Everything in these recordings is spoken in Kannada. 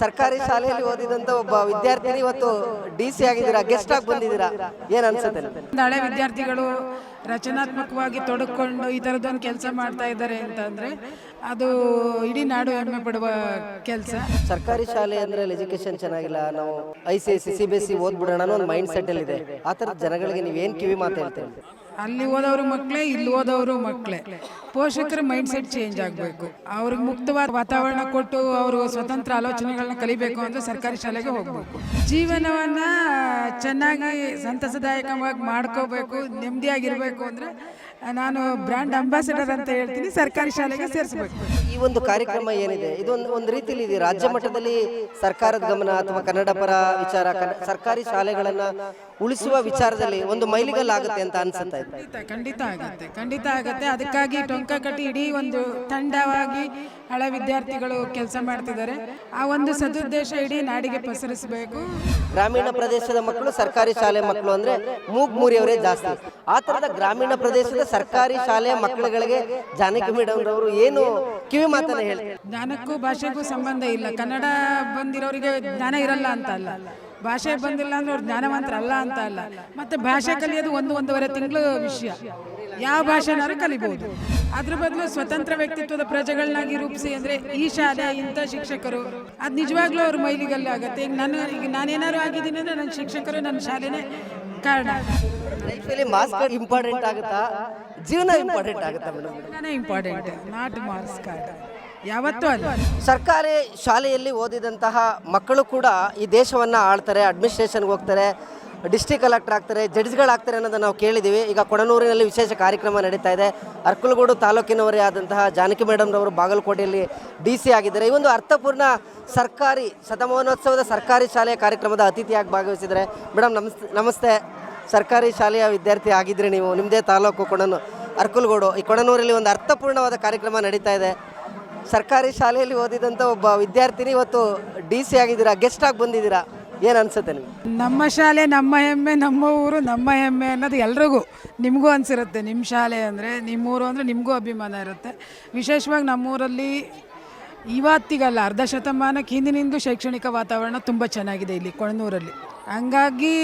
ಸರ್ಕಾರಿ ಶಾಲೆಯಲ್ಲಿ ಓದಿದಂತ ಒಬ್ಬ ವಿದ್ಯಾರ್ಥಿನಿ ಇವತ್ತು ಡಿ ಸಿ ಆಗಿದ್ದೀರಾ ಗೆಸ್ಟ್ ಆಗಿ ಬಂದಿದ್ದೀರಾ? ಏನ್ ಅನ್ಸುತ್ತೆ ನಾಳೆ ವಿದ್ಯಾರ್ಥಿಗಳು ರಚನಾತ್ಮಕವಾಗಿ ತೊಡಕೊಂಡು ಈ ಥರದ್ದೊಂದು ಕೆಲಸ ಮಾಡ್ತಾ ಇದ್ದಾರೆ ಅಂತಂದರೆ ಅದು ಇಡೀ ನಾಡು ಹೆಮ್ಮೆ ಪಡುವ ಕೆಲಸ. ಸರ್ಕಾರಿ ಶಾಲೆ ಅಂದ್ರೆ ಎಜುಕೇಶನ್ ಚೆನ್ನಾಗಿಲ್ಲ ನಾವು I C I C B S C ಓದ್ಬಿಡೋಣ ಅನ್ನೋ ಒಂದು ಮೈಂಡ್ ಸೆಟ್ ಅಲ್ಲಿ ಇದೆ. ಆ ಥರದ ಜನಗಳಿಗೆ ನೀವೇನ್ ಕಿವಿ ಮಾತು ಹೇಳ್ತೀರಿ? ಅಲ್ಲಿ ಓದೋರು ಮಕ್ಕಳೇ, ಇಲ್ಲಿ ಓದೋರು ಮಕ್ಕಳೇ. ಪೋಷಕರ ಮೈಂಡ್ ಸೆಟ್ ಚೇಂಜ್ ಆಗಬೇಕು. ಅವ್ರಿಗೆ ಮುಕ್ತವಾದ ವಾತಾವರಣ ಕೊಟ್ಟು ಅವರು ಸ್ವತಂತ್ರ ಆಲೋಚನೆಗಳನ್ನ ಕಲಿಬೇಕು ಅಂದರೆ ಸರ್ಕಾರಿ ಶಾಲೆಗೆ ಹೋಗಬೇಕು. ಜೀವನವನ್ನು ಚೆನ್ನಾಗಿ ಸಂತಸದಾಯಕವಾಗಿ ಮಾಡ್ಕೋಬೇಕು, ನೆಮ್ಮದಿಯಾಗಿರಬೇಕು ಅಂದರೆ ನಾನು ಬ್ರ್ಯಾಂಡ್ ಅಂಬಾಸಿಡರ್ ಅಂತ ಹೇಳ್ತೀನಿ ಸರ್ಕಾರಿ ಶಾಲೆಗೆ ಸೇರಿಸಬೇಕು. ಈ ಒಂದು ಕಾರ್ಯಕ್ರಮ ಏನಿದೆ? ಇದೊಂದು ಒಂದು ರೀತಿಯಲ್ಲಿ ಇದೆ. ರಾಜ್ಯ ಮಟ್ಟದಲ್ಲಿ ಸರ್ಕಾರದ ಗಮನ ಅಥವಾ ಕನ್ನಡ ಪರ ವಿಚಾರ ಕನ್ನ- ಸರ್ಕಾರಿ ಶಾಲೆಗಳನ್ನ ಉಳಿಸುವ ವಿಚಾರದಲ್ಲಿ ಒಂದು ಮೈಲಿಗಲ್ಲಾಗುತ್ತೆ ಅಂತ ಅನ್ಸುತ್ತೆ ಇದೆ? ಖಂಡಿತ ಖಂಡಿತ ಆಗುತ್ತೆ. ಖಂಡಿತ ಆಗುತ್ತೆ. ಅದಕ್ಕಾಗಿ ಟೊಂಕ ಕಟ್ಟಿ ಇಡೀ ಒಂದು ತಂಡವಾಗಿ ಹಳೆ ವಿದ್ಯಾರ್ಥಿಗಳು ಕೆಲಸ ಮಾಡ್ತಿದ್ದಾರೆ. ಆ ಒಂದು ಸದುದ್ದೇಶ ಇಡೀ ನಾಡಿಗೆ ಪಸರಿಸಬೇಕು. ಗ್ರಾಮೀಣ ಪ್ರದೇಶದ ಮಕ್ಕಳು ಸರ್ಕಾರಿ ಶಾಲೆ ಮಕ್ಕಳು ಅಂದ್ರೆ ಮೂಗ್ ಮೂರಿಯವರೇ ಜಾಸ್ತಿ. ಆ ತರದ ಗ್ರಾಮೀಣ ಪ್ರದೇಶದ ಸರ್ಕಾರಿ ಶಾಲೆಯ ಮಕ್ಕಳುಗಳಿಗೆ ಜಾನಕಿ ಮೇಡಮ್ ರವರು ಏನು ಕಿವಿ ಮಾತನ್ನ ಹೇಳಿ. ಜ್ಞಾನಕ್ಕೂ ಭಾಷೆಗೂ ಸಂಬಂಧ ಇಲ್ಲ. ಕನ್ನಡ ಬಂದಿರೋರಿಗೆ ಜ್ಞಾನ ಇರಲ್ಲ ಅಂತ ಅಲ್ಲ. ಭಾಷೆ ಬಂದಿಲ್ಲ ಅಂದ್ರೆ ಅವ್ರು ಜ್ಞಾನವಂತರಲ್ಲ ಅಂತ ಅಲ್ಲ. ಮತ್ತೆ ಭಾಷೆ ಕಲಿಯೋದು ಒಂದು ಒಂದೂವರೆ ತಿಂಗಳು ವಿಷಯ. ಯಾವ ಭಾಷೆನಾದ್ರೂ ಕಲಿಬಹುದು ಅದ್ರ ಬದಲು ಸ್ವತಂತ್ರ ವ್ಯಕ್ತಿತ್ವದ ಪ್ರಜೆಗಳನ್ನಾಗಿ ರೂಪಿಸಿ ಅಂದ್ರೆ ಈ ಶಾಲೆ ಇಂಥ ಶಿಕ್ಷಕರು. ಅದು ನಿಜವಾಗ್ಲೂ ಅವ್ರ ಮೈಲಿಗಲ್ಲ ಆಗತ್ತೆ. ಈಗ ನಾನು ಈಗ ನಾನೇನಾದ್ರು ಆಗಿದ್ದೀನಿ ಅಂದ್ರೆ ನನ್ನ ಶಿಕ್ಷಕರು ನನ್ನ ಶಾಲೆನೇ ಕಾರಣ. ಲೈಫಲ್ಲಿ ಮಾರ್ಕ್ಸ್ ಇಂಪಾರ್ಟೆಂಟ್ ಆಗುತ್ತಾ? ಜೀವನ ಇಂಪಾರ್ಟೆಂಟ್ ಆಗುತ್ತಾ ಮೇಡಮ್? ನಾನೇ ಇಂಪಾರ್ಟೆಂಟ್ ನಾಟ್ ಮಾರ್ಕ್ಸ್ ಕಾರ್ಡ್ ಯಾವತ್ತೂ ಅಲ್ಲ. ಸರ್ಕಾರಿ ಶಾಲೆಯಲ್ಲಿ ಓದಿದಂತಹ ಮಕ್ಕಳು ಕೂಡ ಈ ದೇಶವನ್ನ ಆಳ್ತಾರೆ ಅಡ್ಮಿನಿಸ್ಟ್ರೇಷನ್ಗೆ ಹೋಗ್ತಾರೆ. ಡಿಸ್ಟಿಕ್ ಕಲೆಕ್ಟರ್ ಆಗ್ತಾರೆ ಜಡ್ಜ್ಗಳಾಗ್ತಾರೆ ಅನ್ನೋದನ್ನು ನಾವು ಕೇಳಿದ್ದೀವಿ ಈಗ ಕೊಡನೂರಿನಲ್ಲಿ ವಿಶೇಷ ಕಾರ್ಯಕ್ರಮ ನಡೀತಾ ಇದೆ. ಅರ್ಕಲಗೂಡು ತಾಲೂಕಿನವರೇ ಆದಂತಹ ಜಾನಕಿ ಮೇಡಮ್ರವರು ಬಾಗಲಕೋಟೆಯಲ್ಲಿ ಡಿ ಸಿ ಆಗಿದ್ದಾರೆ. ಈ ಒಂದು ಅರ್ಥಪೂರ್ಣ ಸರ್ಕಾರಿ, ಶತಮಾನೋತ್ಸವದ ಸರ್ಕಾರಿ ಶಾಲೆಯ ಕಾರ್ಯಕ್ರಮದ ಅತಿಥಿಯಾಗಿ ಭಾಗವಹಿಸಿದರೆ. ಮೇಡಮ್ ನಮಸ್ತೆ ನಮಸ್ತೆ. ಸರ್ಕಾರಿ ಶಾಲೆಯ ವಿದ್ಯಾರ್ಥಿ ಆಗಿದ್ರಿ ನೀವು. ನಿಮ್ಮದೇ ತಾಲೂಕು ಕೊಡನು, ಅರ್ಕಲಗೂಡು. ಈ ಕೊಡನೂರಲ್ಲಿ ಒಂದು ಅರ್ಥಪೂರ್ಣವಾದ ಕಾರ್ಯಕ್ರಮ ನಡೀತಾ ಇದೆ. ಸರ್ಕಾರಿ ಶಾಲೆಯಲ್ಲಿ ಓದಿದಂಥ ಒಬ್ಬ ವಿದ್ಯಾರ್ಥಿನಿ ಇವತ್ತು ಡಿ ಸಿ ಆಗಿದ್ದೀರಾ? ಗೆಸ್ಟ್ ಆಗಿ ಬಂದಿದ್ದೀರಾ? ಏನು ಅನ್ಸುತ್ತೆ ನಿಮಗೆ? ನಮ್ಮ ಶಾಲೆ, ನಮ್ಮ ಹೆಮ್ಮೆ, ನಮ್ಮ ಊರು, ನಮ್ಮ ಹೆಮ್ಮೆ ಅನ್ನೋದು ಎಲ್ರಿಗೂ, ನಿಮಗೂ ಅನಿಸಿರುತ್ತೆ. ನಿಮ್ಮ ಶಾಲೆ ಅಂದರೆ ನಿಮ್ಮೂರು ಅಂದರೆ ನಿಮಗೂ ಅಭಿಮಾನ ಇರುತ್ತೆ. ವಿಶೇಷವಾಗಿ ನಮ್ಮೂರಲ್ಲಿ ಇವತ್ತಿಗಲ್ಲ, ಅರ್ಧ ಶತಮಾನಕ್ಕೆ ಹಿಂದಿನಿಂದ ಶೈಕ್ಷಣಿಕ ವಾತಾವರಣ ತುಂಬ ಚೆನ್ನಾಗಿದೆ ಇಲ್ಲಿ ಕೊಣನೂರಲ್ಲಿ ಹಂಗಾಗಿ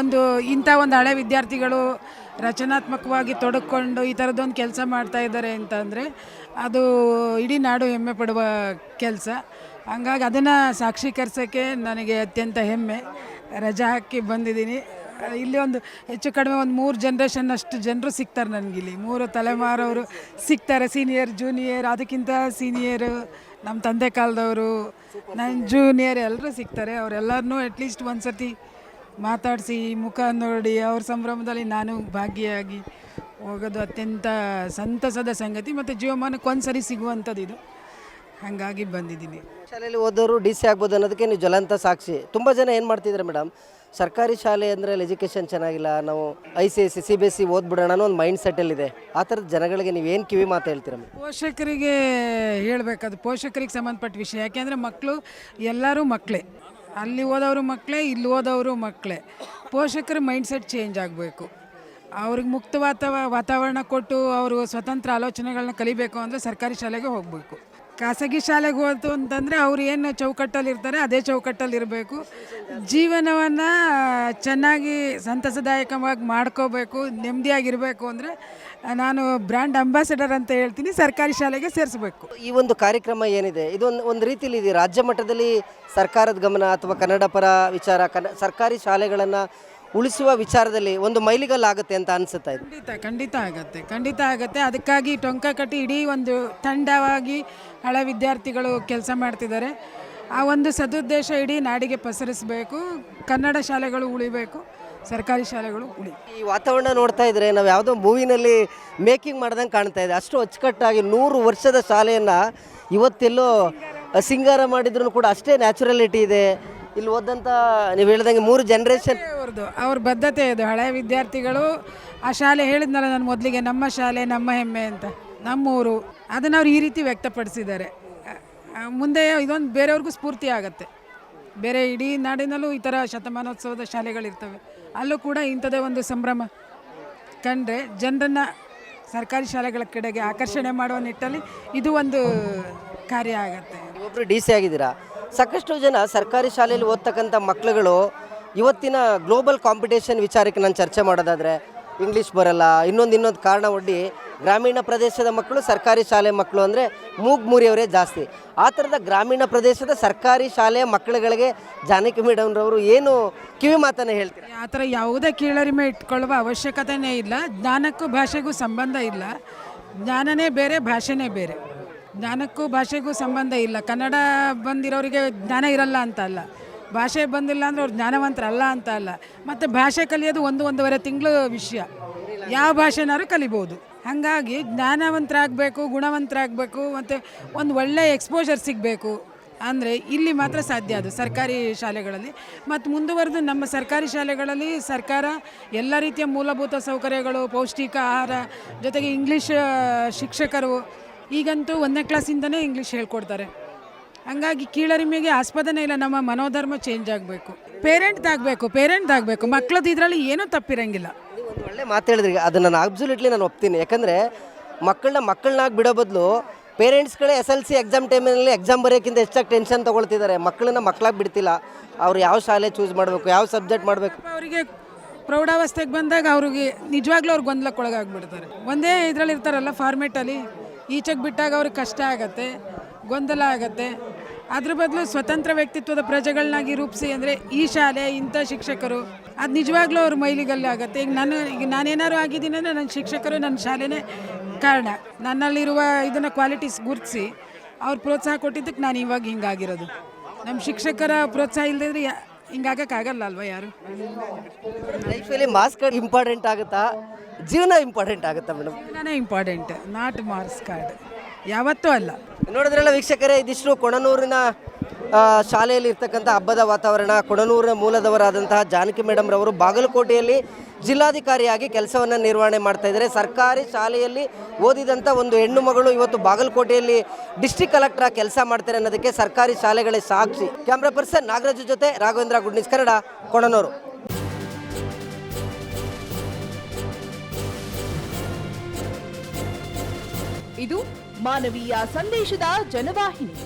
ಒಂದು, ಇಂಥ ಒಂದು ಹಳೆ ವಿದ್ಯಾರ್ಥಿಗಳು ರಚನಾತ್ಮಕವಾಗಿ ತೊಡಕೊಂಡು ಈ ಥರದ್ದೊಂದು ಕೆಲಸ ಮಾಡ್ತಾ ಇದ್ದಾರೆ ಅಂತಂದರೆ ಅದು ಇಡೀ ನಾಡು ಹೆಮ್ಮೆ ಪಡುವ ಕೆಲಸ. ಹಂಗಾಗಿ ಅದನ್ನು ಸಾಕ್ಷೀಕರಿಸೋಕ್ಕೆ ನನಗೆ ಅತ್ಯಂತ ಹೆಮ್ಮೆ. ರಜಾ ಹಾಕಿ ಬಂದಿದ್ದೀನಿ. ಇಲ್ಲಿ ಒಂದು ಹೆಚ್ಚು ಕಡಿಮೆ ಒಂದು ಮೂರು ಜನ್ರೇಷನ್ ಅಷ್ಟು ಜನರು ಸಿಗ್ತಾರೆ ನನಗಿಲ್ಲಿ. ಮೂರು ತಲೆಮಾರವರು ಸಿಗ್ತಾರೆ. ಸೀನಿಯರ್ ಜೂನಿಯರ್ ಅದಕ್ಕಿಂತ ಸೀನಿಯರು ನಮ್ಮ ತಂದೆ ಕಾಲದವರು ನನ್ನ ಜೂನಿಯರ್ ಎಲ್ಲರೂ ಸಿಗ್ತಾರೆ. ಅವರೆಲ್ಲರನ್ನೂ ಅಟ್ಲೀಸ್ಟ್ ಒಂದು ಸರ್ತಿ ಮಾತಾಡಿಸಿ ಮುಖ ನೋಡಿ, ಅವ್ರ ಸಂಭ್ರಮದಲ್ಲಿ ನಾನು ಭಾಗಿಯಾಗಿ ಹೋಗೋದು ಅತ್ಯಂತ ಸಂತಸದ ಸಂಗತಿ. ಮತ್ತು ಜೀವಮಾನಕ್ಕೆ ಒಂದು ಸರಿ ಸಿಗುವಂಥದ್ದು ಇದು. ಹಾಗಾಗಿ ಬಂದಿದ್ದೀನಿ. ಶಾಲೆಯಲ್ಲಿ ಓದೋರು ಡಿ ಸಿ ಆಗ್ಬೋದು ಅನ್ನೋದಕ್ಕೆ ನೀವು ಜ್ವಲಂತ ಸಾಕ್ಷಿ. ತುಂಬ ಜನ ಏನು ಮಾಡ್ತಿದ್ದಾರೆ ಮೇಡಮ್? ಸರ್ಕಾರಿ ಶಾಲೆ ಅಂದರೆ ಎಜುಕೇಷನ್ ಚೆನ್ನಾಗಿಲ್ಲ ನಾವು I C S C B S C ಓದ್ಬಿಡೋಣ ಅನ್ನೋ ಒಂದು ಮೈಂಡ್ ಸೆಟ್ಟಲ್ಲಿದೆ ಆ ಥರದ ಜನಗಳಿಗೆ ನೀವು ಏನು ಕಿವಿ ಮಾತು ಹೇಳ್ತೀರ ಪೋಷಕರಿಗೆ ಹೇಳಬೇಕದು ಪೋಷಕರಿಗೆ ಸಂಬಂಧಪಟ್ಟ ವಿಷಯ. ಯಾಕೆಂದರೆ ಮಕ್ಕಳು ಎಲ್ಲರೂ ಮಕ್ಕಳೇ ಅಲ್ಲಿ ಓದೋರು ಮಕ್ಕಳೇ ಇಲ್ಲಿ ಓದೋರು ಮಕ್ಕಳೇ ಪೋಷಕರ ಮೈಂಡ್ ಸೆಟ್ ಚೇಂಜ್ ಆಗಬೇಕು. ಅವ್ರಿಗೆ ಮುಕ್ತವಾದ ವಾತಾವರಣ ಕೊಟ್ಟು ಅವರು ಸ್ವತಂತ್ರ ಆಲೋಚನೆಗಳನ್ನ ಕಲಿಬೇಕು ಅಂದರೆ ಸರ್ಕಾರಿ ಶಾಲೆಗೆ ಹೋಗಬೇಕು. ಖಾಸಗಿ ಶಾಲೆಗೆ ಹೋಯ್ತು ಅಂತಂದರೆ ಅವ್ರು ಏನು ಚೌಕಟ್ಟಲ್ಲಿ ಇರ್ತಾರೆ, ಅದೇ ಚೌಕಟ್ಟಲ್ಲಿ ಇರಬೇಕು. ಜೀವನವನ್ನು ಚೆನ್ನಾಗಿ ಸಂತಸದಾಯಕವಾಗಿ ಮಾಡ್ಕೋಬೇಕು, ನೆಮ್ಮದಿಯಾಗಿರಬೇಕು ಅಂದರೆ ನಾನು ಬ್ರ್ಯಾಂಡ್ ಅಂಬಾಸಿಡರ್ ಅಂತ ಹೇಳ್ತೀನಿ, ಸರ್ಕಾರಿ ಶಾಲೆಗೆ ಸೇರಿಸಬೇಕು. ಈ ಒಂದು ಕಾರ್ಯಕ್ರಮ ಏನಿದೆ? ಇದೊಂದು, ಒಂದು ರೀತಿಯಲ್ಲಿ ಇದೆ ರಾಜ್ಯ ಮಟ್ಟದಲ್ಲಿ ಸರ್ಕಾರದ ಗಮನ ಅಥವಾ ಕನ್ನಡ ಪರ ವಿಚಾರ ಕನ್ನ ಸರ್ಕಾರಿ ಶಾಲೆಗಳನ್ನು ಉಳಿಸುವ ವಿಚಾರದಲ್ಲಿ ಒಂದು ಮೈಲಿಗಲ್ಲಾಗುತ್ತೆ ಅಂತ ಅನಿಸುತ್ತೆ ಇದೆ? ಖಂಡಿತ ಖಂಡಿತ ಆಗುತ್ತೆ ಖಂಡಿತ ಆಗುತ್ತೆ. ಅದಕ್ಕಾಗಿ ಟೊಂಕ ಕಟ್ಟಿ ಇಡೀ ಒಂದು ತಂಡವಾಗಿ ಹಳೆ ವಿದ್ಯಾರ್ಥಿಗಳು ಕೆಲಸ ಮಾಡ್ತಿದ್ದಾರೆ. ಆ ಒಂದು ಸದುದ್ದೇಶ ಇಡೀ ನಾಡಿಗೆ ಪಸರಿಸಬೇಕು. ಕನ್ನಡ ಶಾಲೆಗಳು ಉಳಿಬೇಕು. ಸರ್ಕಾರಿ ಶಾಲೆಗಳು ಉಳಿ. ಈ ವಾತಾವರಣ ನೋಡ್ತಾ ಇದ್ರೆ ನಾವು ಯಾವುದೋ ಮೂವಿನಲ್ಲಿ ಮೇಕಿಂಗ್ ಮಾಡ್ದಂಗೆ ಕಾಣ್ತಾ ಇದೆ. ಅಷ್ಟು ಅಚ್ಚುಕಟ್ಟಾಗಿ ನೂರು ವರ್ಷದ ಶಾಲೆಯನ್ನು ಇವತ್ತೆಲ್ಲೋ ಸಿಂಗಾರ ಮಾಡಿದ್ರು ಕೂಡ ಅಷ್ಟೇ ನ್ಯಾಚುರಲಿಟಿ ಇದೆ. ಇಲ್ಲಿ ಓದಂಥ ನೀವು ಹೇಳ್ದಂಗೆ ಮೂರು ಜನ್ರೇಷನ್ ಅವ್ರದ್ದು ಅವ್ರ ಬದ್ಧತೆ ಇದು. ಹಳೆ ವಿದ್ಯಾರ್ಥಿಗಳು ಆ ಶಾಲೆ ಹೇಳಿದ್ನಲ್ಲ ನಾನು ಮೊದಲಿಗೆ ನಮ್ಮ ಶಾಲೆ ನಮ್ಮ ಹೆಮ್ಮೆ ಅಂತ. ನಮ್ಮೂರು. ಅದನ್ನು ಅವ್ರು ಈ ರೀತಿ ವ್ಯಕ್ತಪಡಿಸಿದ್ದಾರೆ. ಆ, ಮುಂದೆ ಇದೊಂದು ಬೇರೆಯವ್ರಿಗೂ ಸ್ಫೂರ್ತಿ ಆಗುತ್ತೆ. ಬೇರೆ ಇಡೀ ನಾಡಿನಲ್ಲೂ ಈ ಥರ ಶತಮಾನೋತ್ಸವದ ಶಾಲೆಗಳಿರ್ತವೆ. ಅಲ್ಲೂ ಕೂಡ ಇಂಥದೇ ಒಂದು ಸಂಭ್ರಮ. ಕಂಡ್ರೆ ಜನರನ್ನು ಸರ್ಕಾರಿ ಶಾಲೆಗಳ ಕಡೆಗೆ ಆಕರ್ಷಣೆ ಮಾಡುವ ನಿಟ್ಟಲ್ಲಿ ಇದು ಒಂದು ಕಾರ್ಯ ಆಗತ್ತೆ. ಒಬ್ಬರು ಡಿ ಸಿ ಆಗಿದ್ದೀರಾ? ಸಾಕಷ್ಟು ಜನ ಸರ್ಕಾರಿ ಶಾಲೆಯಲ್ಲಿ ಓದ್ತಕ್ಕಂಥ ಮಕ್ಕಳುಗಳು ಇವತ್ತಿನ ಗ್ಲೋಬಲ್ ಕಾಂಪಿಟೇಷನ್ ವಿಚಾರಕ್ಕೆ ನಾನು ಚರ್ಚೆ ಮಾಡೋದಾದರೆ ಇಂಗ್ಲೀಷ್ ಬರಲ್ಲ, ಇನ್ನೊಂದು ಇನ್ನೊಂದು ಕಾರಣ ಒಡ್ಡಿ ಗ್ರಾಮೀಣ ಪ್ರದೇಶದ ಮಕ್ಕಳು ಸರ್ಕಾರಿ ಶಾಲೆ ಮಕ್ಕಳು ಅಂದರೆ ಮೂಗ್ಮೂರಿಯವರೇ ಜಾಸ್ತಿ. ಆ ಥರದ ಗ್ರಾಮೀಣ ಪ್ರದೇಶದ ಸರ್ಕಾರಿ ಶಾಲೆಯ ಮಕ್ಕಳುಗಳಿಗೆ ಜಾನಕಿ ಮೇಡಮ್ರವರು ಏನು ಕಿವಿ ಮಾತನ್ನು ಹೇಳ್ತೀರಾ? ಆ ಥರ ಯಾವುದೇ ಕೀಳರಿಮೆ ಇಟ್ಕೊಳ್ಳುವ ಅವಶ್ಯಕತೆನೇ ಇಲ್ಲ, ಜ್ಞಾನಕ್ಕೂ ಭಾಷೆಗೂ ಸಂಬಂಧ ಇಲ್ಲ, ಜ್ಞಾನನೇ ಬೇರೆ, ಭಾಷೆನೇ ಬೇರೆ. ಜ್ಞಾನಕ್ಕೂ ಭಾಷೆಗೂ ಸಂಬಂಧ ಇಲ್ಲ. ಕನ್ನಡ ಬಂದಿರೋರಿಗೆ ಜ್ಞಾನ ಇರಲ್ಲ ಅಂತ ಅಲ್ಲ. ಭಾಷೆ ಬಂದಿಲ್ಲ ಅಂದರೆ ಅವ್ರು ಜ್ಞಾನವಂತರಲ್ಲ ಅಂತ ಅಲ್ಲ. ಮತ್ತು ಭಾಷೆ ಕಲಿಯೋದು ಒಂದು ಒಂದೂವರೆ ತಿಂಗಳು ವಿಷಯ. ಯಾವ ಭಾಷೆನಾದ್ರು ಕಲಿಬೋದು. ಹಾಗಾಗಿ ಜ್ಞಾನವಂತರಾಗಬೇಕು, ಗುಣವಂತರಾಗಬೇಕು, ಮತ್ತು ಒಂದು ಒಳ್ಳೆಯ ಎಕ್ಸ್ಪೋಜರ್ ಸಿಗಬೇಕು ಅಂದರೆ ಇಲ್ಲಿ ಮಾತ್ರ ಸಾಧ್ಯ ಅದು ಸರ್ಕಾರಿ ಶಾಲೆಗಳಲ್ಲಿ. ಮತ್ತು ಮುಂದುವರೆದು ನಮ್ಮ ಸರ್ಕಾರಿ ಶಾಲೆಗಳಲ್ಲಿ ಸರ್ಕಾರ ಎಲ್ಲ ರೀತಿಯ ಮೂಲಭೂತ ಸೌಕರ್ಯಗಳು, ಪೌಷ್ಟಿಕ ಆಹಾರ, ಜೊತೆಗೆ ಇಂಗ್ಲೀಷ್ ಶಿಕ್ಷಕರು ಈಗಂತೂ ಒಂದನೇ ಕ್ಲಾಸಿಂದನೇ ಇಂಗ್ಲೀಷ್ ಹೇಳ್ಕೊಡ್ತಾರೆ. ಹಂಗಾಗಿ ಕೀಳರಿಮೆಗೆ ಆಸ್ಪದನೇ ಇಲ್ಲ ನಮ್ಮ ಮನೋಧರ್ಮ ಚೇಂಜ್ ಆಗಬೇಕು. ಪೇರೆಂಟ್ದಾಗಬೇಕು ಪೇರೆಂಟ್ದಾಗಬೇಕು ಮಕ್ಳದ್ದು ಇದರಲ್ಲಿ ಏನೂ ತಪ್ಪಿರಂಗಿಲ್ಲ. ನೀವು ಒಂದು ಒಳ್ಳೆ ಮಾತು ಹೇಳಿದ್ರಿ ಅದನ್ನು ನಾನು ಅಬ್ಸಲ್ಯೂಟ್ಲಿ ನಾನು ಒಪ್ತೀನಿ. ಯಾಕಂದರೆ ಮಕ್ಕಳನ್ನ ಮಕ್ಕಳನ್ನಾಗಿ ಬಿಡೋ ಬದಲು ಪೇರೆಂಟ್ಸ್ಗಳೇ ಎಸ್ ಎಲ್ ಸಿ ಎಕ್ಸಾಮ್ ಟೈಮಲ್ಲಿ ಎಕ್ಸಾಮ್ ಬರೆಯೋಕ್ಕಿಂತ ಹೆಚ್ಚಾಗಿ ಟೆನ್ಷನ್ ತೊಗೊಳ್ತಿದ್ದಾರೆ. ಮಕ್ಕಳನ್ನ ಮಕ್ಕಳಾಗಿ ಬಿಡ್ತಿಲ್ಲ. ಅವ್ರು ಯಾವ ಶಾಲೆ ಚೂಸ್ ಮಾಡಬೇಕು ಯಾವ ಸಬ್ಜೆಕ್ಟ್ ಮಾಡಬೇಕು. ಅವರಿಗೆ ಪ್ರೌಢಾವಸ್ಥೆಗೆ ಬಂದಾಗ ಅವ್ರಿಗೆ ನಿಜವಾಗ್ಲೂ ಅವ್ರಿಗೆ ಗೊಂದಲಕ್ಕೊಳಗಾಗ್ಬಿಡ್ತಾರೆ. ಒಂದೇ ಇದರಲ್ಲಿ ಇರ್ತಾರಲ್ಲ ಫಾರ್ಮೇಟಲ್ಲಿ ಈಚೆಗೆ ಬಿಟ್ಟಾಗ ಅವ್ರಿಗೆ ಕಷ್ಟ ಆಗತ್ತೆ, ಗೊಂದಲ ಆಗತ್ತೆ. ಅದ್ರ ಬದಲು ಸ್ವತಂತ್ರ ವ್ಯಕ್ತಿತ್ವದ ಪ್ರಜೆಗಳನ್ನಾಗಿ ರೂಪಿಸಿ ಅಂದರೆ ಈ ಶಾಲೆ, ಇಂಥ ಶಿಕ್ಷಕರು, ಅದು ನಿಜವಾಗ್ಲೂ ಅವ್ರ ಮೈಲಿಗಲ್ಲೇ ಆಗುತ್ತೆ. ಈಗ ನಾನು, ಈಗ ನಾನೇನಾದ್ರು ಆಗಿದ್ದೀನಿ ಅಂದರೆ ನನ್ನ ಶಿಕ್ಷಕರು ನನ್ನ ಶಾಲೆನೇ ಕಾರಣ. ನನ್ನಲ್ಲಿರುವ ಇದನ್ನು ಕ್ವಾಲಿಟೀಸ್ ಗುರುತಿಸಿ ಅವ್ರು ಪ್ರೋತ್ಸಾಹ ಕೊಟ್ಟಿದ್ದಕ್ಕೆ ನಾನು ಇವಾಗ ಹಿಂಗಾಗಿರೋದು ನಮ್ಮ ಶಿಕ್ಷಕರ ಪ್ರೋತ್ಸಾಹ ಇಲ್ಲದಿದ್ರೆ ಹಿಂಗಾಗಕ್ಕಾಗಲ್ಲ ಅಲ್ವಾ ಯಾರು? ಲೈಫಲ್ಲಿ ಮಾರ್ಕ್ಸ್ ಕಾರ್ಡ್ ಇಂಪಾರ್ಟೆಂಟ್ ಆಗುತ್ತಾ? ಜೀವನ ಇಂಪಾರ್ಟೆಂಟ್ ಆಗುತ್ತಾ ಮೇಡಮ್ ಜೀವನನೇ ಇಂಪಾರ್ಟೆಂಟ್ ನಾಟ್ ಮಾರ್ಕ್ಸ್ ಕಾರ್ಡ್ ಯಾವತ್ತೂ ಅಲ್ಲ. ನೋಡಿದ್ರಲ್ಲ ವೀಕ್ಷಕರೇ ಇದಿಷ್ಟು ಕೊಣನೂರಿನ ಶಾಲೆಯಲ್ಲಿ ಇರ್ತಕ್ಕಂಥ ಹಬ್ಬದ ವಾತಾವರಣ ಕೊಡನೂರಿನ ಮೂಲದವರಾದಂತಹ ಜಾನಕಿ ಮೇಡಮ್ ರವರು ಬಾಗಲಕೋಟೆಯಲ್ಲಿ ಜಿಲ್ಲಾಧಿಕಾರಿಯಾಗಿ ಕೆಲಸವನ್ನು ನಿರ್ವಹಣೆ ಮಾಡ್ತಾ ಇದ್ದಾರೆ. ಸರ್ಕಾರಿ ಶಾಲೆಯಲ್ಲಿ ಓದಿದಂಥ ಒಂದು ಹೆಣ್ಣು ಮಗಳು ಇವತ್ತು ಬಾಗಲಕೋಟೆಯಲ್ಲಿ ಡಿಸ್ಟ್ರಿಕ್ಟ್ ಕಲೆಕ್ಟರ್ ಕೆಲಸ ಮಾಡ್ತಾರೆ ಅನ್ನೋದಕ್ಕೆ ಸರ್ಕಾರಿ ಶಾಲೆಗಳೇ ಸಾಕ್ಷಿ. ಕ್ಯಾಮ್ರಾ ಪರ್ಸನ್ ನಾಗರಾಜು ಜೊತೆ ರಾಘವೇಂದ್ರ ಗುಡ್ ಕನ್ನಡ, ಕೊಣನೂರು. ಇದು ಮಾನವೀಯ ಸಂದೇಶದ ಜನವಾಹಿನಿ.